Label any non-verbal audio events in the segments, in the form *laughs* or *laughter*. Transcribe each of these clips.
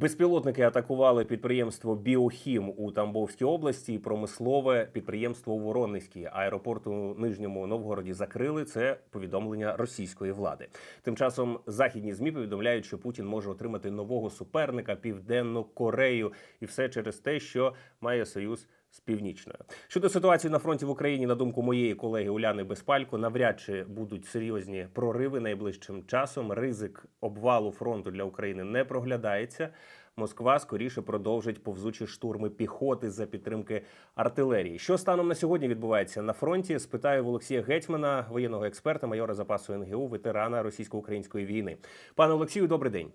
Безпілотники атакували підприємство Біохім у Тамбовській області і промислове підприємство у Воронезькій. Аеропорт у Нижньому Новгороді закрили. Це повідомлення російської влади. Тим часом західні змі повідомляють, що Путін може отримати нового суперника Південну Корею, і все через те, що має союз з північною щодо ситуації на фронті в Україні, на думку моєї колеги Уляни Безпалько, навряд чи будуть серйозні прориви найближчим часом. Ризик обвалу фронту для України не проглядається. Москва скоріше продовжить повзучі штурми піхоти за підтримки артилерії. Що станом на сьогодні відбувається на фронті? Спитаю в Олексія Гетьмана, воєнного експерта, майора запасу НГУ, ветерана російсько-української війни. Пане Олексію, добрий день.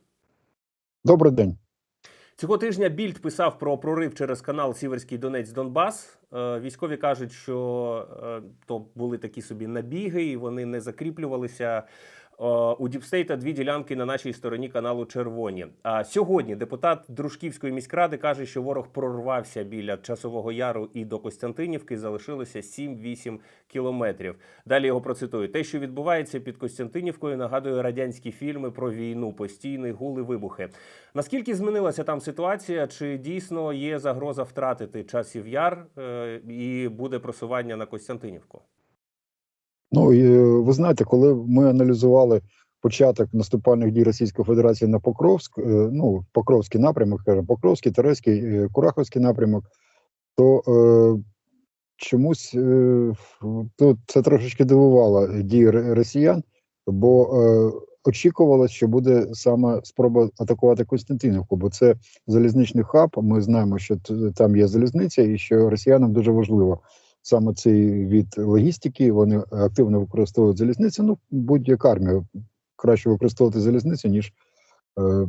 Добрий день. Цього тижня Більд писав про прорив через канал Сіверський Донець Донбас. Е, Військові кажуть, що е, то були такі собі набіги, і вони не закріплювалися. Е, У Діпстейта дві ділянки на нашій стороні каналу Червоні. А сьогодні депутат Дружківської міськради каже, що ворог прорвався біля часового яру і до Костянтинівки залишилося 7-8 кілометрів. Далі його процитую: те, що відбувається під Костянтинівкою, нагадує радянські фільми про війну, постійний гул і вибухи. Наскільки змінилася там ситуація? Чи дійсно є загроза втратити часів яр е, і буде просування на Костянтинівку? Ну і е, ви знаєте, коли ми аналізували початок наступальних дій Російської Федерації на Покровськ, е, ну Покровський напрямок, скажімо, Покровський, Терезький, е, Кураховський напрямок, то е, чомусь е, в- то це трошечки дивувало дії росіян, бо е, очікувалось, що буде саме спроба атакувати Костянтинівку, бо це залізничний хаб. Ми знаємо, що там є залізниця, і що росіянам дуже важливо саме цей від логістики. Вони активно використовують залізницю. Ну, будь-яка армія краще використовувати залізницю, ніж е,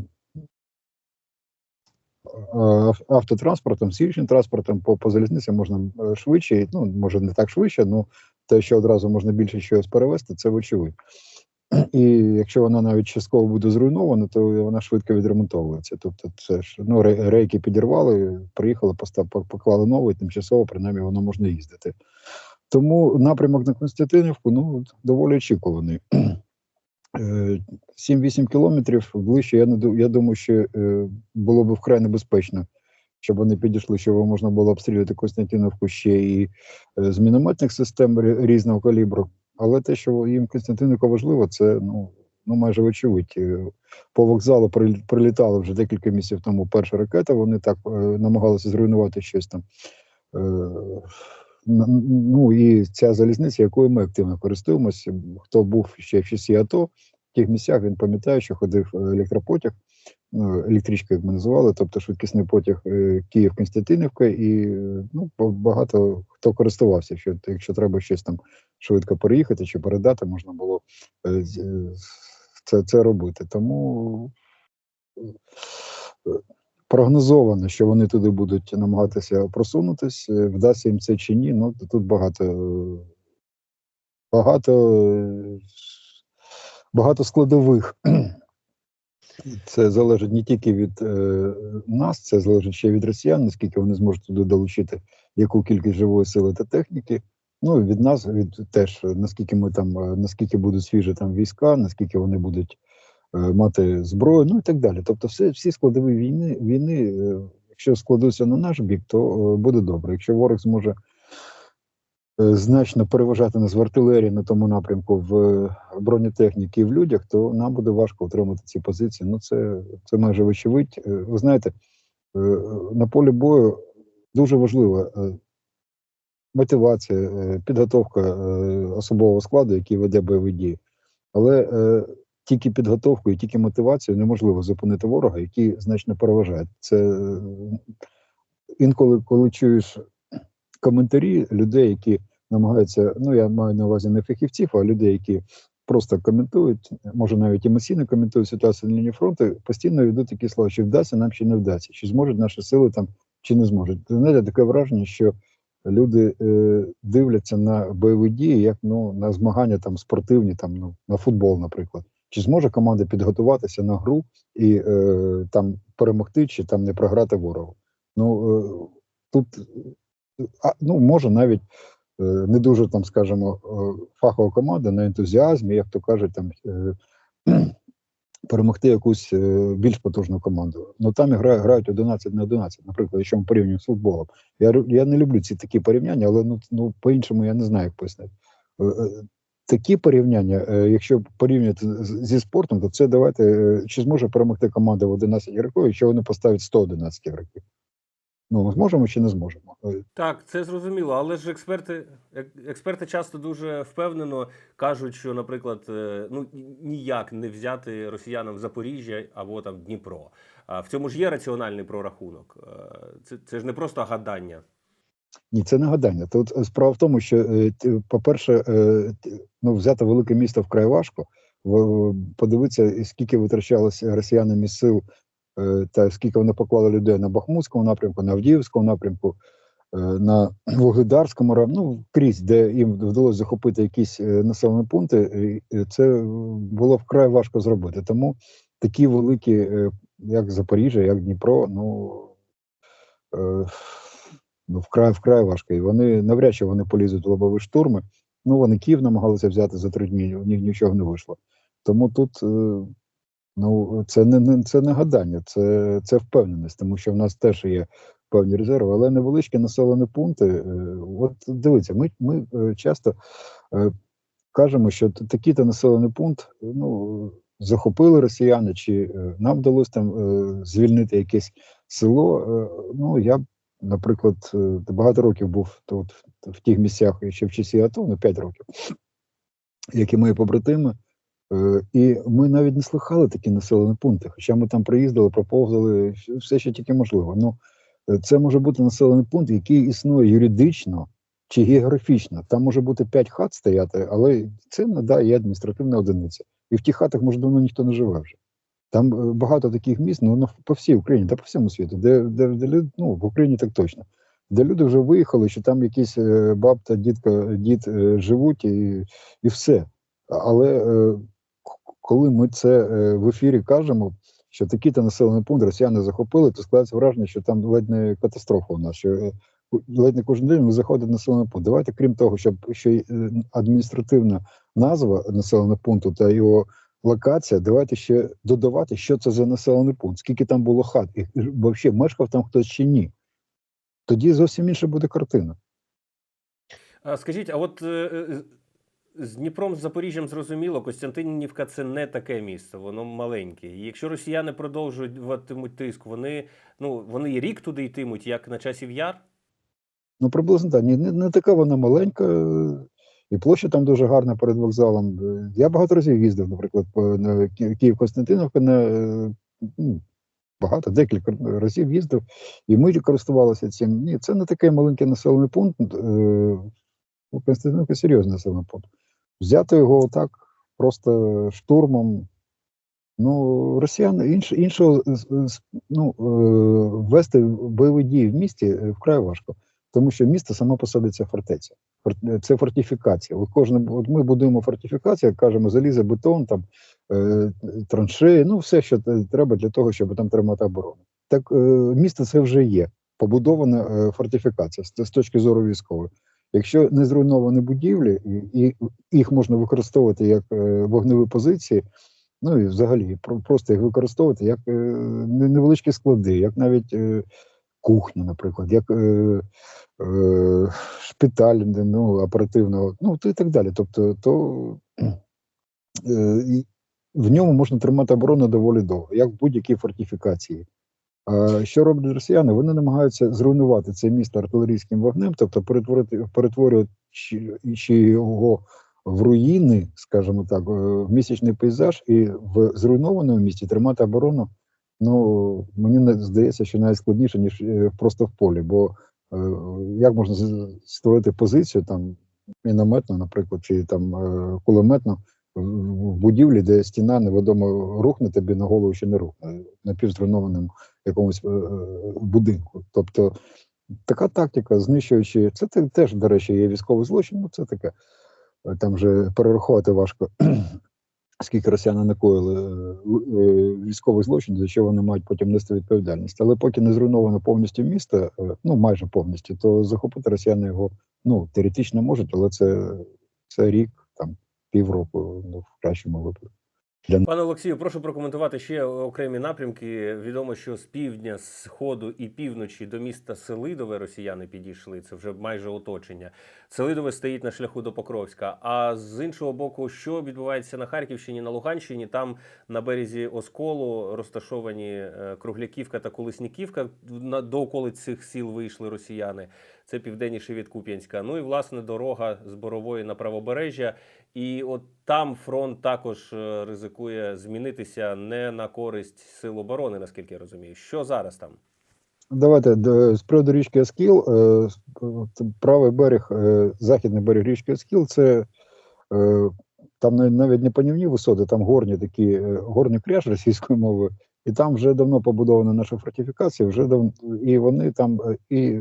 автотранспортом, сільським транспортом по, по залізниці можна е, швидше, ну може не так швидше, але те, що одразу можна більше чогось перевезти, це вочевидь. І якщо вона навіть частково буде зруйнована, то вона швидко відремонтовується. Тобто, це ж ну рейки підірвали, приїхали, постав, пок- поклали новий, тимчасово принаймні воно можна їздити. Тому напрямок на Константинівку ну доволі очікуваний. Е, 7-8 кілометрів ближче. Я не я думаю, що е, було б вкрай небезпечно, щоб вони підійшли, щоб можна було обстрілювати Константинівку ще і е, з мінометних систем різного калібру. Але те, що їм Константинівка важливо, це ну, ну майже вочевидь. Е, По вокзалу прил- прилітали вже декілька місяців тому перша ракета. Вони так е, намагалися зруйнувати щось там. Е, ну і ця залізниця, якою ми активно користуємося. Хто був ще в часі АТО, в тих місцях він пам'ятає, що ходив е, електропотяг, ну, електричка, як ми називали, тобто швидкісний потяг е, Київ-Константинівка, і е, ну, багато хто користувався. Що якщо треба щось там швидко переїхати чи передати, можна було е, е, це, це робити. Тому е, прогнозовано, що вони туди будуть намагатися просунутись. Е, Вдасться їм це чи ні. Ну тут багато багато, багато складових. *clears throat* Це залежить не тільки від е, нас, це залежить ще від росіян, наскільки вони зможуть туди долучити яку кількість живої сили та техніки. Ну від нас, від теж наскільки ми там, е, наскільки будуть свіжі там війська, наскільки вони будуть е, мати зброю, ну і так далі. Тобто, все, всі складові війни, війни, е, якщо складуться на наш бік, то е, буде добре. Якщо ворог зможе е, значно переважати нас в артилерії на тому напрямку в е, бронетехніці і в людях, то нам буде важко отримати ці позиції. Ну це, це майже вочевидь. Е, Ви знаєте, е, на полі бою дуже важлива е, мотивація, е, підготовка е, особового складу, який веде бойові дії. Але е, тільки підготовкою, тільки мотивацією неможливо зупинити ворога, який значно переважає. Це інколи, коли чуєш коментарі людей, які намагаються, ну я маю на увазі не фахівців, а людей, які просто коментують, може навіть емоційно коментують ситуацію на лінії фронту, постійно йдуть такі слова, чи вдасться нам, чи не вдасться, чи зможуть наші сили там, чи не зможуть. Знаєте, таке враження, що люди е, дивляться на бойові дії, як ну на змагання там спортивні, там ну на футбол, наприклад. Чи зможе команда підготуватися на гру і е, там перемогти, чи там не програти ворогу? Ну е, тут а, ну може навіть е, не дуже там, скажімо, е, фахова команда на ентузіазмі, як то кажуть, там е, перемогти якусь е, більш потужну команду. Ну там гра, грають 11 на 11, наприклад, якщо ми порівнюємо з футболом. Я, я не люблю ці такі порівняння, але ну, ну по-іншому я не знаю, як пояснити. Е, е, Такі порівняння, якщо порівняти зі спортом, то це давайте чи зможе перемогти команда в 11 ігроків, якщо вони поставлять 111 ігроків. Ну, ми зможемо чи не зможемо. Е, Так, це зрозуміло, але ж експерти, експерти часто дуже впевнено кажуть, що, наприклад, е, ну ніяк не взяти росіянам Запоріжжя або там Дніпро. А в цьому ж є раціональний прорахунок. Е, Це, це ж не просто гадання. Ні, це не гадання. Тут справа в тому, що, по-перше, ну, взяти велике місто вкрай важко. Подивитися, скільки витрачалося росіянами сил, та скільки вони поклали людей на Бахмутському напрямку, на Авдіївському напрямку, е, на Вугледарському ну, крізь, де їм вдалося захопити якісь е, населені пункти, е, е, це е, було вкрай важко зробити. Тому такі великі, е, як Запоріжжя, як Дніпро, ну. е, ну, вкрай вкрай важко. І вони навряд чи вони полізуть в лобові штурми. Ну, вони Київ намагалися взяти за три дні, у них нічого не вийшло. Тому тут е, ну, це не, це не гадання, це, це впевненість, тому що в нас теж є певні резерви, але невеличкі населені пункти. е, От дивіться, ми, ми е, часто е, кажемо, що такий-то населений пункт ну, захопили росіяни, чи нам вдалося там звільнити якесь село. Ну, я наприклад, багато років був тут в тих місцях ще в часі АТО, ну 5 років, як і мої побратими. Е, І ми навіть не слухали такі населені пункти, хоча ми там приїздили, проповзали все, що тільки можливо. Ну, е, це може бути населений пункт, який існує юридично чи географічно. Там може бути 5 хат стояти, але це не да, є адміністративна одиниця. І в тих хатах, може, давно ніхто не живе вже. Там е, багато таких міст, ну по всій Україні та по всьому світу, де, де, де ну, в Україні так точно, де люди вже виїхали, що там якісь е, бабта, дідка, дід живуть і, і все. Але коли ми це е, в ефірі кажемо, що такий-то населений пункт росіяни захопили, то складається враження, що там ледь не катастрофа у нас. Що е, ледь не кожен день ми заходить населений пункт. Давайте, крім того, щоб ще й е, адміністративна назва населеного пункту та його локація, давайте ще додавати, що це за населений пункт, скільки там було хат, і взагалі мешкав там хтось чи ні. Тоді зовсім інша буде картина. А скажіть, а от з Дніпром, з Запоріжжям зрозуміло, Костянтинівка це не таке місце, воно маленьке. І якщо росіяни продовжуватимуть тиск, вони ну вони і рік туди йтимуть, як на часів яр. Ну, приблизно так. Ні, не, не така вона маленька, і площа там дуже гарна перед вокзалом. Я багато разів їздив, наприклад, по на Київ-Константиновка на е, ну, багато, декілька разів їздив, і ми користувалися цим. Ні, це не такий маленький населений пункт. е, ну, Константиновка серйозний населений пункт. Взяти його отак просто штурмом. Ну, росіяни інш, іншого ну, е, вести бойові дії в місті е, вкрай важко, тому що місто само по собі це фортеця. Це фортифікація. Кожне, от ми будуємо фортифікацію, кажемо залізо, бетон, там, е, траншеї, ну все, що треба для того, щоб там тримати оборону. Так е, місто це вже є. Побудована е, фортифікація з точки зору військової. Якщо не зруйновані будівлі, і, їх можна використовувати як е, вогневі позиції, ну і взагалі про- просто їх використовувати як е, невеличкі склади, як навіть е, кухня, наприклад, як е, е, шпиталь ну, оперативного, ну то і так далі. Тобто, то е, в ньому можна тримати оборону доволі довго, як в будь-якій фортифікації. Що роблять росіяни? Вони намагаються зруйнувати це місто артилерійським вогнем, тобто перетворити перетворюють чи- чи його в руїни, скажімо так, е, в місячний пейзаж, і в зруйнованому місті тримати оборону. Ну мені не здається, що навіть складніше ніж е, просто в полі. Бо е, як можна створити позицію там мінометну, наприклад, чи там кулеметну в будівлі, де стіна невідомо рухне тобі на голову чи не рухне на півзруйнованому якомусь е, е, будинку. Тобто така тактика, знищуючи, це те- теж, до речі, є військовий злочин, ну це таке. Е, Там вже перерахувати важко, *clears throat* скільки росіяни накоїли військових злочин, за що вони мають потім нести відповідальність. Але поки не зруйновано повністю місто, ну майже повністю, то захопити росіяни його ну теоретично можуть, але це, це рік, там півроку, ну в кращому випадку. Пане Олексію, прошу прокоментувати ще окремі напрямки. Відомо, що з півдня, сходу і півночі до міста Селидове росіяни підійшли. Це вже майже оточення. Селидове стоїть на шляху до Покровська. А з іншого боку, що відбувається на Харківщині, на Луганщині, там на березі Осколу розташовані е, Кругляківка та Колесніківка. До околиць цих сіл вийшли росіяни. Це південніше від Куп'янська. Ну і власне дорога з Борової на правобережжя. І от там фронт також е, ризикує змінитися не на користь сил оборони, наскільки я розумію. Що зараз там? Давайте з приводу річки Оскіл. е, Правий берег, е, західний берег річки Оскіл, це там навіть не панівні висоти, там горні такі горний кряж російською мовою, і там вже давно побудована наша фортифікація, вже дав, і вони там е, і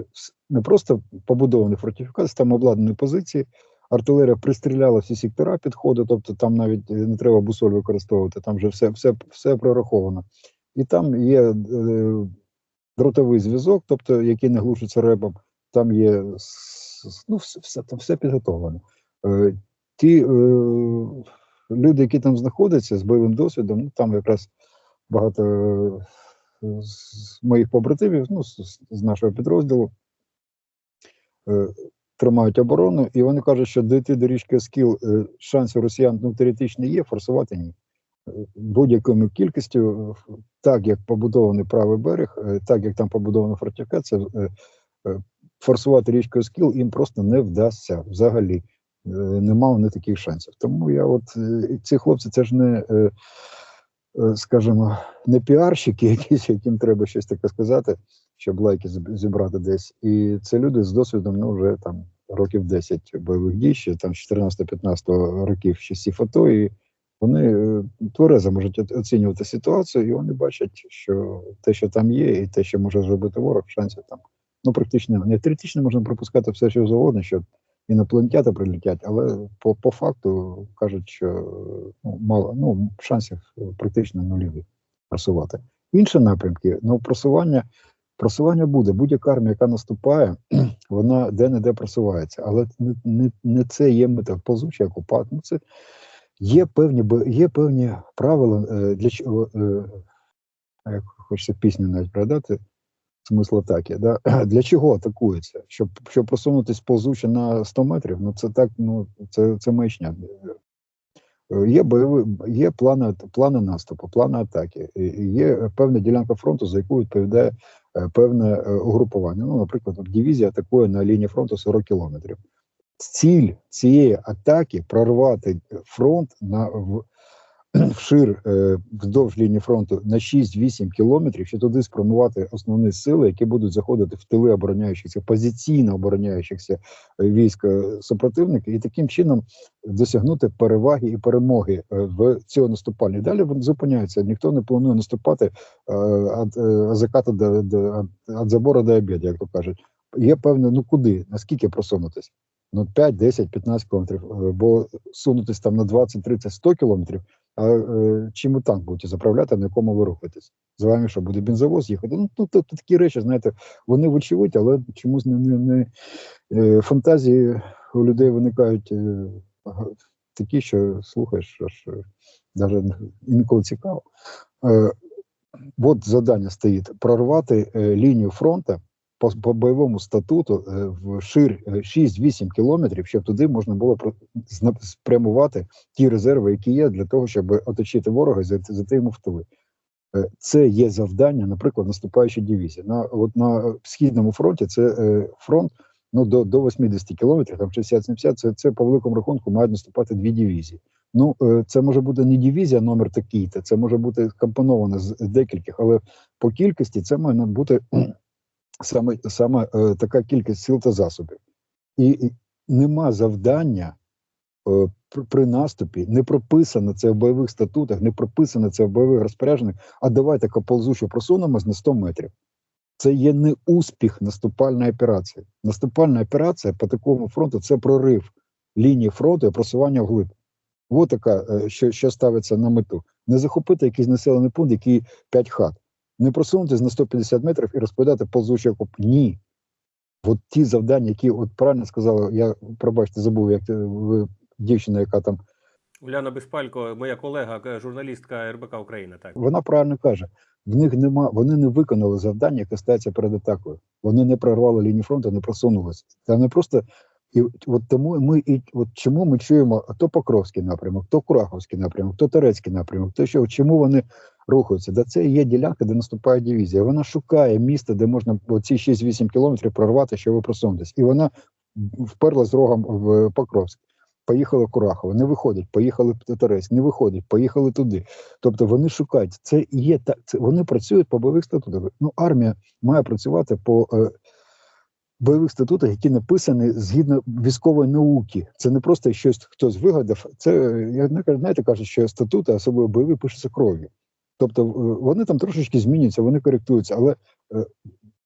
не просто побудовані фортифікації, там обладнані позиції. Артилерія пристріляла всі сектора підходу, тобто там навіть е, не треба бусоль використовувати, там вже все, все, все прораховано. І там є е, дротовий зв'язок, тобто який не глушиться ребом, там є ну, все, там все підготовлено. Е, ті е, люди, які там знаходяться з бойовим досвідом, ну там якраз багато е, з моїх побратимів, ну, з, нашого підрозділу, е, тримають оборону, і вони кажуть, що дійти до річки Оскіл е, шанси росіян ну, теоретично є, форсувати ні. Будь-якою кількістю, так як побудований правий берег, так як там побудована фортифікація, форсувати річку Оскіл їм просто не вдасться взагалі. Нема них таких шансів. Тому я от ці хлопці, це ж не, скажімо, не піарщики, якісь, яким треба щось таке сказати, щоб лайки зібрати десь. І це люди з досвідом ну, вже там років 10 бойових дій, ще там з 14-15 років часів АТО, і вони е, тверезо можуть оцінювати ситуацію, і вони бачать, що те, що там є, і те, що може зробити ворог, шансів там ну практично немає. Теоретично можна пропускати все, що завгодно, що інопланетяти прилетять, але по, по факту кажуть, що ну, мало ну, шансів е, практично нульові просувати. Інші напрямки, ну просування. Просування буде. Будь-яка армія, яка наступає, *clears throat* вона де-не-де просувається. Але не, не, не це є мета ползучий окупант. Ну, це є певні, є певні правила е, для чого, е, як хочеться пісню навіть передати, смисл атаки. Да? *clears throat* Для чого атакується? Щоб, щоб просунутися ползуче на 100 метрів, ну це так, ну це, це маячня. Є бойові, є плани, плани наступу, плани атаки, є певна ділянка фронту, за яку відповідає е, певне е, угрупування. Ну, наприклад, дивізія атакує на лінії фронту 40 кілометрів. Ціль цієї атаки прорвати фронт на в, вшир е, вздовж лінії фронту на 6-8 кілометрів, щоб туди спрямувати основні сили, які будуть заходити в тили обороняючихся, позиційно обороняючихся е, військ е, супротивника, і таким чином досягнути переваги і перемоги в цього наступальні. Далі вони зупиняються. Ніхто не планує наступати від заката до, до від забору до обіду, як то кажуть. Є певне, ну куди, наскільки просунутись? Ну 5, 10, 15 кілометрів, бо сунутись там на 20, 30, 100 кілометрів. А е, чим ви танк будете заправляти, на якому ви рухаєтесь? З вами що буде бензовоз їхати? Ну тут, тут такі речі, знаєте, вони вочевидь, але чомусь не, не, не е, фантазії у людей виникають е, такі, що слухаєш, аж навіть інколи цікаво. От завдання стоїть прорвати лінію фронту по, по бойовому статуту е, в шир е, 6-8 кілометрів, щоб туди можна було спрямувати ті резерви, які є, для того, щоб оточити ворога і зайти йому в тили. Е, Це є завдання, наприклад, наступаючої дивізії. На от на східному фронті це е, фронт ну до, до 80 кілометрів, там 60-70, це, це по великому рахунку мають наступати дві дивізії. Ну е, це може бути не дивізія номер такий-то, це може бути компоновано з декількох, але по кількості це має бути саме, саме е, така кількість сил та засобів. І, і нема завдання е, при, наступі, не прописано це в бойових статутах, не прописано це в бойових розпорядженнях, а давайте ползуче просунемось на 100 метрів. Це є не успіх наступальної операції. Наступальна операція по такому фронту це прорив лінії фронту і просування вглиб. Ось така, е, що, що ставиться на мету. Не захопити якийсь населений пункт, який 5 хат. Не просунутися на 150 метрів і розповідати ползучий окоп. Ні. От ті завдання, які от правильно сказали, я пробачте, забув, як е, ви дівчина, яка там Уляна Безпалько, моя колега, е, журналістка РБК Україна. Так Вона правильно каже: в них нема, вони не виконали завдання, яке стається перед атакою. Вони не прорвали лінію фронту, не просунулися. Це не просто і от тому ми і от чому ми чуємо то Покровський напрямок, то Кураховський напрямок, то Турецький напрямок, то що чому вони рухаються? Да це є ділянка, де наступає дивізія. Вона шукає місце, де можна оці 6-8 кілометрів прорвати, щоб ви просунутись. І вона вперла з рогом в Покровськ. Поїхали Курахово, не виходять, поїхали в Тетерець, не виходять, поїхали туди. Тобто вони шукають. Це є так. Це вони працюють по бойових статутах. Ну, армія має працювати по е, бойових статутах, які написані згідно військової науки. Це не просто щось хтось вигадав. Це я не знаєте, кажуть, що статути, особливо бойові, пишуться кров'ю. Тобто е, вони там трошечки змінюються, вони коректуються, але е,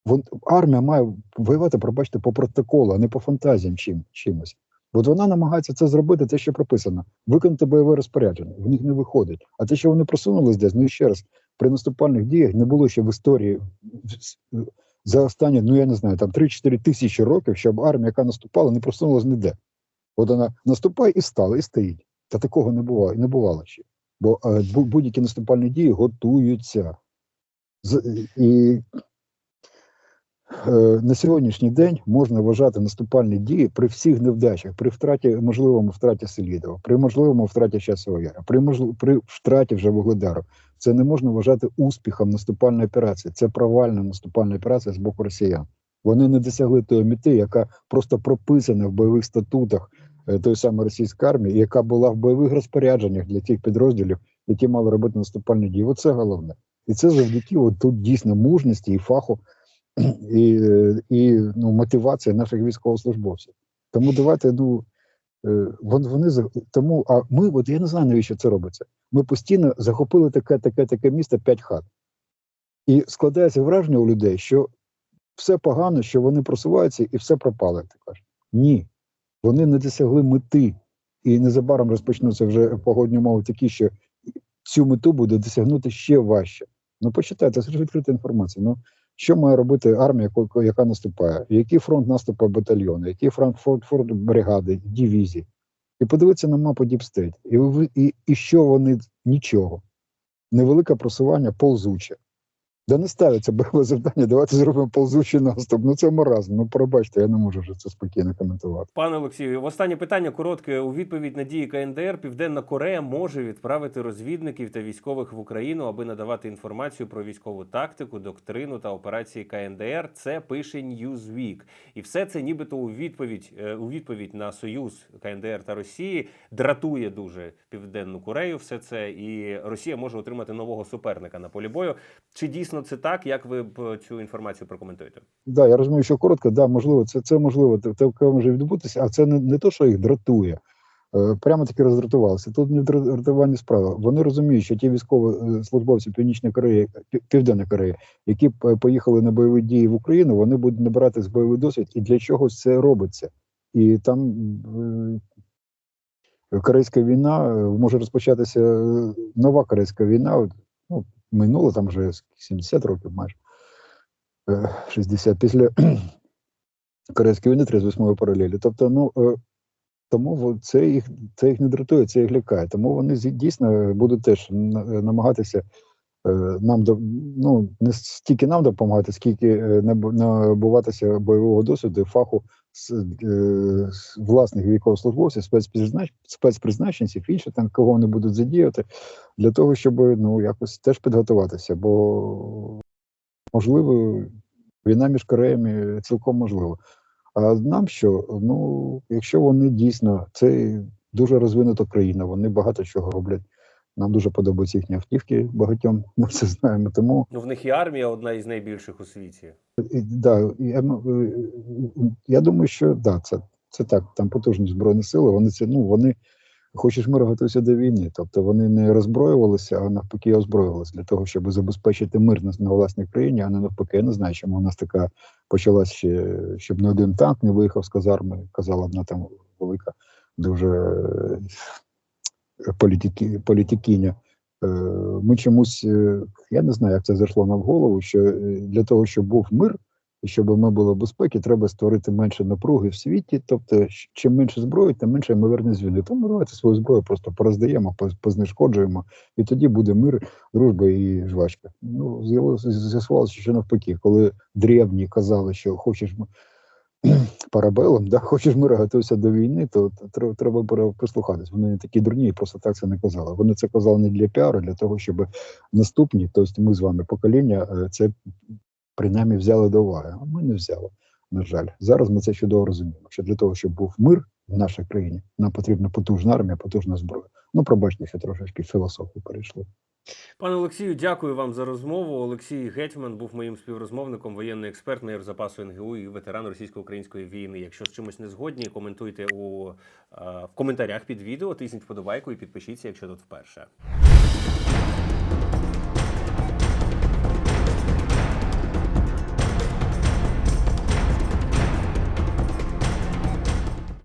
вон, армія має воювати, пробачте, по протоколу, а не по фантазіям чим, чимось. От вона намагається це зробити, те, що прописано, виконати бойове розпорядження. В них не виходить. А те, що вони просунулись десь, ну і ще раз, при наступальних діях не було ще в історії за останні, ну я не знаю, там 3-4 тисячі років, щоб армія, яка наступала, не просунулась ніде. От вона наступає і стала, і стоїть. Та такого не бувало, не бувало ще. Бо е, будь-які наступальні дії готуються. І е, на сьогоднішній день можна вважати наступальні дії при всіх невдачах, при втраті, можливому втраті Селідова, при можливому втраті Часового Яру, при, можлив, при втраті вже Вугледару. Це не можна вважати успіхом наступальної операції. Це провальна наступальна операція з боку росіян. Вони не досягли тої мети, яка просто прописана в бойових статутах тої самої російської армії, яка була в бойових розпорядженнях для тих підрозділів, які мали робити наступальні дії. Оце головне. І це завдяки от тут дійсно мужності і фаху, *clears throat* і, е, і ну, мотивація наших військовослужбовців. Тому давайте, ну е, вон- вони тому, а ми, от я не знаю, навіщо це робиться. Ми постійно захопили таке, таке, таке місто п'ять хат. І складається враження у людей, що все погано, що вони просуваються і все пропало, ти кажеш. Ні. Вони не досягли мети. І незабаром розпочнуться вже погодні умови такі, що цю мету буде досягнути ще важче. Ну, почитайте, це ж відкрита інформація. Ну, що має робити армія, яка наступає? Який фронт наступу батальйону, який фронт, фронт, бригади, дивізії? І подивитися на мапу Діпстейт. І, і, і що вони нічого. Невелике просування ползуче. Да не ставиться бойове *laughs* завдання, давайте зробимо ползучий наступ. Ну це маразм. Ну пробачте, я не можу вже це спокійно коментувати. Пане Олексію, останнє питання коротке. У відповідь на дії КНДР Південна Корея може відправити розвідників та військових в Україну, аби надавати інформацію про військову тактику, доктрину та операції КНДР. Це пише Newsweek. І все це, нібито у відповідь е, у відповідь на союз КНДР та Росії дратує дуже Південну Корею. Все це і Росія може отримати нового суперника на полі бою. Чи дійсно це так? Як ви б цю інформацію прокоментуєте? Да, я розумію, що коротко, да, можливо, це, це можливо, таке може відбутися, а це не, не то, що їх дратує. Е, Прямо таки роздратувалися. Тут не в дра- справа. Вони розуміють, що ті е, Північної Кореї, Пі- Південної Кореї, які поїхали на бойові дії в Україну, вони будуть набирати бойовий досвід, і для чогось це робиться. І там е, корейська війна е, може розпочатися е, нова корейська війна. Ну, минуло там вже 70 років майже. Е, 60 після *clears throat* Корейської війни 38 паралелі. Тобто, ну е, тому це їх це їх не дратує, це їх лякає. Тому вони дійсно будуть теж намагатися е, нам до- ну, не стільки нам допомагати, скільки е, набуватися бойового досвіду, і фаху е, власних військовослужбовців, спецпризнач, спецпризначенців, інше там кого вони будуть задіяти, для того, щоб ну якось теж підготуватися. Бо можливо, війна між Кореями цілком можлива. А нам що? Ну, якщо вони дійсно це дуже розвинута країна, вони багато чого роблять. Нам дуже подобаються їхні автівки багатьом. Ми це знаємо. Тому Ну в них і армія одна із найбільших у світі. і, да, я, е, я думаю, що да, це, це так. Там потужні збройні сили. Вони це ну вони хочеш миру, готуються до війни. Тобто вони не роззброювалися, а навпаки, озброювалися для того, щоб забезпечити мир на, на власній країні, а не навпаки. Я не знаю, чому у нас така почалась ще, щоб не один танк не виїхав з казарми. Казала одна там велика, дуже політики, політикиня. Е, Ми чомусь, е, я не знаю, як це зайшло нам в голову, що е, для того, щоб був мир, І щоб ми були в безпеці, треба створити менше напруги в світі. Тобто, чим менше зброї, тим менше ймовірність війни. Тому давайте свою зброю просто пороздаємо, познешкоджуємо, і тоді буде мир, дружба і жвачка. Ну з'ясувалося, що навпаки, коли древні казали, що хочеш *clears throat* парабелом, да, хочеш мира, готуйся до війни, то треба, прислухатись. Вони не такі дурні, і просто так це не казали. Вони це казали не для піару, для того, щоб наступні, тобто ми з вами покоління, е, це принаймні взяли до уваги. А ми не взяли. На жаль, зараз ми це чудово розуміємо. Що для того, щоб був мир в нашій країні, нам потрібна потужна армія, потужна зброя. Ну, пробачте, що трошечки в філософію перейшли. Пане Олексію, дякую вам за розмову. Олексій Гетьман був моїм співрозмовником, воєнний експерт на запасу НГУ і ветеран російсько-української війни. Якщо з чимось не згодні, коментуйте у е, в коментарях під відео, тисніть вподобайку і підпишіться, якщо тут вперше.